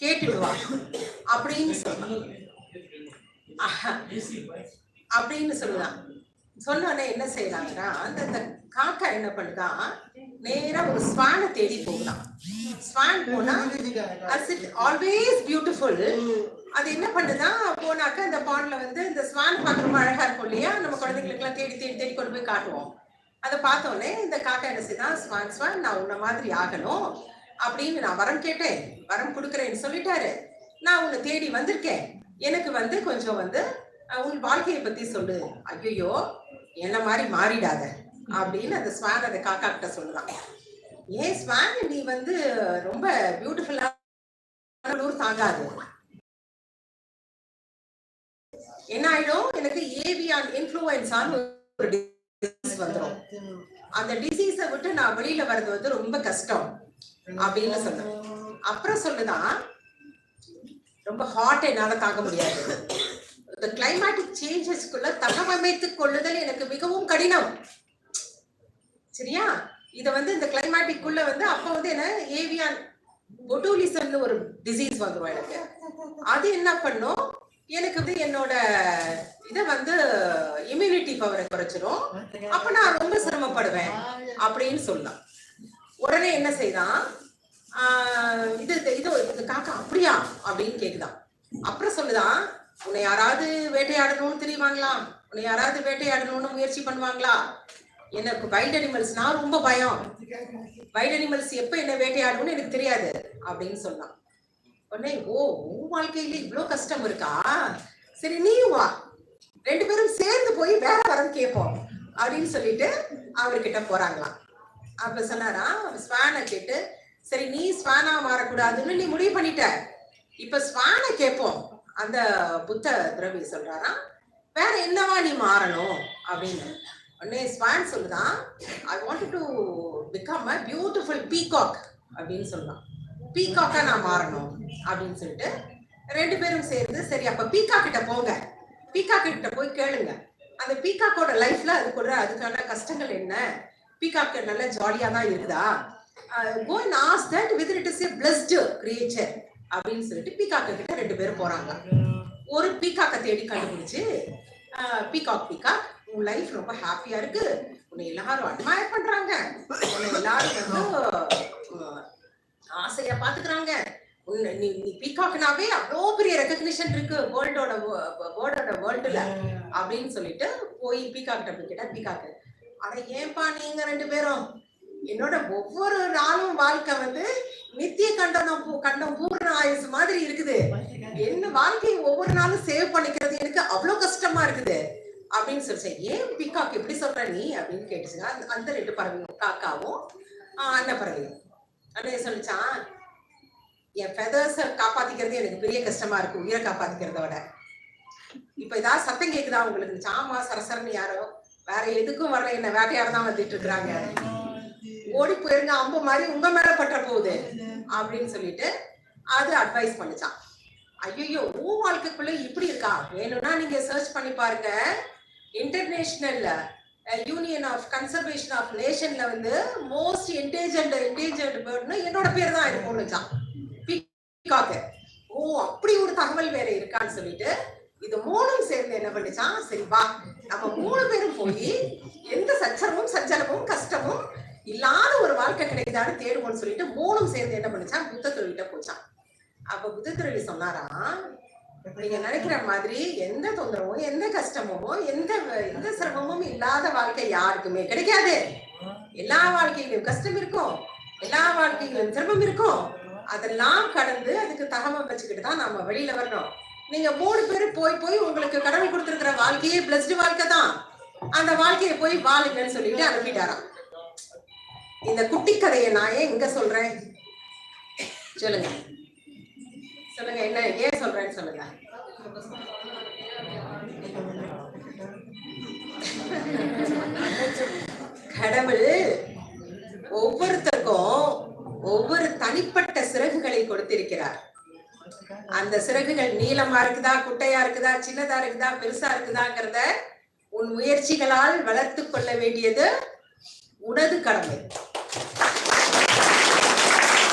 கேட்டுடுவா. அப்படின்னு சொன்னான் அப்படின்னு சொல்லுதான் சொன்னோடனே என்ன செய்யறாங்கன்னா அந்த அந்த காக்கா என்ன பண்ணுதான் நேரா ஒரு ஸ்வானை தேடி போகலாம் ஸ்வான் போனா ஆல்வேஸ் பியூட்டிஃபுல் அது என்ன பண்ணுதான் போனாக்க அந்த பாண்ட்ல வந்து இந்த ஸ்வான் பார்க்க அழகா இருக்கும் இல்லையா? நம்ம குழந்தைங்களுக்கு எல்லாம் தேடி தேடி தேடி கொண்டு போய் காட்டுவோம். அதை பார்த்தோன்னே இந்த காக்கா என்ன செய்தான் ஸ்வான் ஸ்வான் நான் உன்ன மாதிரி ஆகணும். அப்படின்னு நான் வரம் கேட்டேன். வரம் கொடுக்குறேன்னு சொல்லிட்டாரு. நான் உன்னை தேடி வந்திருக்கேன். எனக்கு வந்து கொஞ்சம் வந்து உன் வாழ்க்கையை பத்தி சொல்லு. ஐயோ என்ன மாதிரி மாறிடாத அப்படின்னு அந்த ஸ்வான் அந்த காக்கா கிட்ட சொல்லுதான். ஏன் ஸ்வான் நீ வந்து ரொம்ப பியூட்டிஃபுல்லா தாங்காது. என்ன ஆயிடும்? எனக்கு ஏவியான் இன்ஃப்ளூயன்ஸான்னு ஒரு டிசீஸ் வந்துடும் அந்த டிசீஸை விட்டு நான் வெளியில வர்றது வந்து ரொம்ப கஷ்டம். அப்படின்னு சொன்னேன் அப்புறம் சொல்லுதான் ரொம்ப ஹாட் என்னால தாங்க முடியாது. இந்த கிளைமேட்டிக் சேஞ்சஸ்க்குள்ள தகவமைத்துக் கொள்ளுதல் எனக்கு மிகவும் கடினம். சரியா? இத வந்து இந்த கிளைமேட்டிக்குள்ள வந்து அப்ப வந்து என்ன ஏவியான் பொட்டூலிசம்னு ஒரு டிசீஸ் வந்துடும் எனக்கு. அது என்ன பண்ணும்? எனக்கு வந்து என்னோட இத வந்து இம்யூனிட்டி பவரை குறைச்சிரும். அப்ப நான் ரொம்ப சிரமப்படுவேன். அப்படின்னு சொல்லலாம். உடனே என்ன செய்தான் இது இது இது காக்கா அப்படியா? அப்படின்னு கேக்குதான் அப்புறம் சொல்லுதான் உன்னை யாராவது வேட்டையாடணும்னு தெரியுவாங்களா? உன்னை யாராவது வேட்டையாடணும்னு முயற்சி பண்ணுவாங்களா? எனக்கு வைல்ட் அனிமல்ஸ்னா ரொம்ப பயம். வைல்ட் அனிமல்ஸ் எப்ப என்ன வேட்டையாடணும்னு எனக்கு தெரியாது அப்படின்னு சொன்னான். உடனே ஓ உன் வாழ்க்கையில இவ்வளோ கஷ்டம் இருக்கா? சரி நீயும் வா. ரெண்டு பேரும் சேர்ந்து போய் வேற வரம் கேட்போம் அப்படின்னு சொல்லிட்டு அவர்கிட்ட போறாங்களாம். அப்ப சொன்னாரா ஸ்வானை கேட்டு சரி நீ ஸ்வானா மாறக்கூடாதுன்னு நீ முடிவு பண்ணிட்ட. இப்ப ஸ்வானை கேட்போம் அந்த புத்த திரவி சொல்றாராம் வேற என்னவா நீ மாறணும் அப்படின்னு. உடனே ஸ்வான் சொல்லுதான் I want to become a beautiful peacock அப்படின்னு சொல்லலாம் பீகாக்கா நான் மாறணும் அப்படின்னு சொல்லிட்டு ரெண்டு பேரும் சேர்ந்து சரி அப்ப பீகா கிட்ட போங்க. பீகா கிட்ட போய் கேளுங்க. அந்த பீகாக்கோட லைஃப்ல அதுக்குள்ள அதுக்கான கஷ்டங்கள் என்ன? பீகாக்கு நல்ல ஜாலியா தான் இருக்குதா? Go and as that with it is a blessed creature அப்படின்னு சொல்லிட்டு பீகாக்கு கிட்ட ரெண்டு பேரும் போறாங்க. ஒரு பீகாக்க தேடி கண்டுபிடிச்சு பீகாக் பீகாக் உன் லைஃப் ரொம்ப ஹாப்பியா இருக்கு. உன்னை எல்லாரும் அட்மயர் பண்றாங்க. உன்னை எல்லாரும் வந்து ஆசையா பாத்துக்கிறாங்க. நீ நீ பீகாக்னாவே அவ்வளோ பெரிய ரெக்கக்னிஷன் இருக்கு. வேர்ல்டோட வேர்ல்டோட வேர்ல்டுல அப்படின்னு சொல்லிட்டு போய் பீகாக்கிட்ட போய் கேட்டா பீகாக்கு அட ஏன்பா நீங்க ரெண்டு பேரும்? என்னோட ஒவ்வொரு நாளும் வாழ்க்கை வந்து நித்திய கண்டனம் பூ- கண்டம் பூர்ண ஆயுசு மாதிரி இருக்குது. என்ன வாழ்க்கையை ஒவ்வொரு நாளும் சேவ் பண்ணிக்கிறது எனக்கு அவ்வளவு கஷ்டமா இருக்குது. அப்படின்னு சொல்லிச்சேன் ஏன் பிகாக் எப்படி சொல்ற நீ? அப்படின்னு கேட்டுச்சுன்னா அந்த- அந்த ரெண்டு பறவையும் காக்காவும் அண்ணன் பறவையும். அண்ணன் சொல்லிச்சான்? என் ஃபெதர்ஸை காப்பாத்திக்கிறது எனக்கு பெரிய கஷ்டமா இருக்கு. உயிரை காப்பாத்திக்கிறத விட. இப்ப ஏதாவது சத்தம் கேக்குதா உங்களுக்கு? சாமா சரசரன்னு யாரோ வேற எதுக்கும் வரல. என்ன வேட்டையாட தான் வந்துட்டு இருக்கிறாங்க. ஓடி போயிருங்க அம்பு மாதிரி உங்க மேல பட்ட போகுது அப்படின்னு சொல்லிட்டு அது அட்வைஸ் பண்ணுச்சான். ஐயோ உன் வாழ்க்கைக்குள்ள இப்படி இருக்கா? வேணும்னா நீங்க சர்ச் பண்ணி பாருங்க. இன்டர்நேஷனல்ல யூனியன் ஆஃப் கன்சர்வேஷன் ஆஃப் நேஷன்ல வந்து மோஸ்ட் என்டேஜர்ட் என்டேஜர்ட் பேர்ட்னு என்னோட பேர் தான் இருக்கும்னுச்சான் பீகாக்கு ஓ அப்படி ஒரு தகவல் வேற இருக்கான்னு சொல்லிட்டு இது மூணும் சேர்ந்து என்ன பண்ணிச்சான் சரி வா. நம்ம மூணு பேரும் போய் எந்த சச்சரவும் சஞ்சலமும் கஷ்டமும் இல்லாத ஒரு வாழ்க்கை கிடைக்குதான்னு தேடுவோம்னு சொல்லிட்டு மூணும் சேர்ந்து என்ன பண்ணிச்சான் புத்த தொழில்கிட்ட போச்சான் அப்ப புத்த தொழில் சொன்னாரா நீங்க நினைக்கிற மாதிரி எந்த தொந்தரவும் எந்த கஷ்டமும் எந்த எந்த சிரமமும் இல்லாத வாழ்க்கை யாருக்குமே கிடைக்காது. எல்லா வாழ்க்கையிலும் கஷ்டம் இருக்கும். எல்லா வாழ்க்கையிலும் சிரமம் இருக்கும். அதெல்லாம் கடந்து அதுக்கு தகவல் வச்சுக்கிட்டு தான் நாம வெளியில வரணும் நீங்க மூணு பேரும் போய் போய் உங்களுக்கு கடவுள் கொடுத்திருக்கிற வாழ்க்கையே பிளஸ்டு வாழ்க்கை தான். அந்த வாழ்க்கையை போய் வாழுங்கன்னு சொல்லிட்டு அனுப்பிட்டாராம். இந்த குட்டி கதையை நான் ஏன் இங்க சொல்றேன்? சொல்லுங்க. சொல்லுங்க என்ன ஏன் சொல்றேன்னு சொல்லுங்க. கடவுள் ஒவ்வொருத்தருக்கும் ஒவ்வொரு தனிப்பட்ட சிறகுகளை கொடுத்திருக்கிறார். அந்த சிறகுகள் நீளமா இருக்குதா குட்டையா இருக்குதா சின்னதா இருக்குதா பெருசா இருக்குதாங்கிறத உன் முயற்சிகளால் வளர்த்து கொள்ள வேண்டியது உனது கடமை.